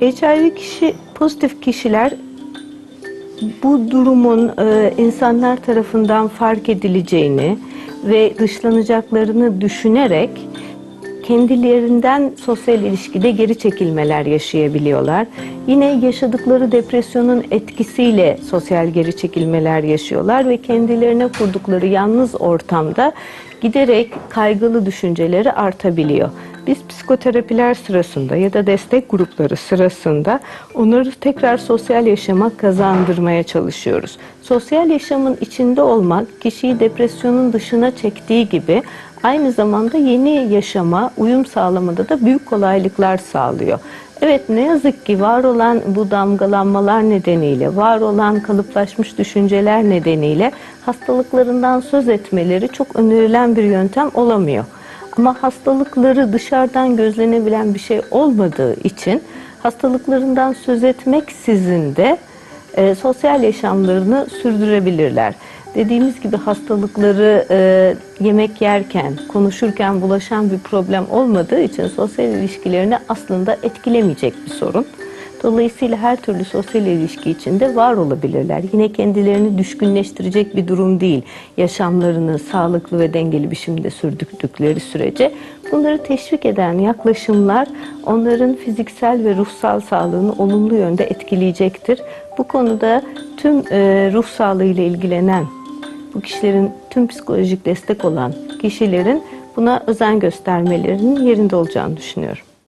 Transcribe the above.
HIV kişi pozitif kişiler bu durumun e, insanlar tarafından fark edileceğini ve dışlanacaklarını düşünerek kendilerinden sosyal ilişkide geri çekilmeler yaşayabiliyorlar. Yine yaşadıkları depresyonun etkisiyle sosyal geri çekilmeler yaşıyorlar ve kendilerine kurdukları yalnız ortamda giderek kaygılı düşünceleri artabiliyor. Biz psikoterapiler sırasında ya da destek grupları sırasında onları tekrar sosyal yaşama kazandırmaya çalışıyoruz. Sosyal yaşamın içinde olmak kişiyi depresyonun dışına çektiği gibi aynı zamanda yeni yaşama uyum sağlamada da büyük kolaylıklar sağlıyor. Evet ne yazık ki var olan bu damgalanmalar nedeniyle, var olan kalıplaşmış düşünceler nedeniyle hastalıklarından söz etmeleri çok önerilen bir yöntem olamıyor. Ama hastalıkları dışarıdan gözlenebilen bir şey olmadığı için hastalıklarından söz etmeksizin de e, sosyal yaşamlarını sürdürebilirler. Dediğimiz gibi hastalıkları e, yemek yerken, konuşurken bulaşan bir problem olmadığı için sosyal ilişkilerini aslında etkilemeyecek bir sorun. Dolayısıyla her türlü sosyal ilişki içinde var olabilirler. Yine kendilerini düşkünleştirecek bir durum değil. Yaşamlarını sağlıklı ve dengeli biçimde sürdürdükleri sürece bunları teşvik eden yaklaşımlar onların fiziksel ve ruhsal sağlığını olumlu yönde etkileyecektir. Bu konuda tüm e, ruh sağlığıyla ilgilenen bu kişilerin tüm psikolojik destek olan kişilerin buna özen göstermelerinin yerinde olacağını düşünüyorum.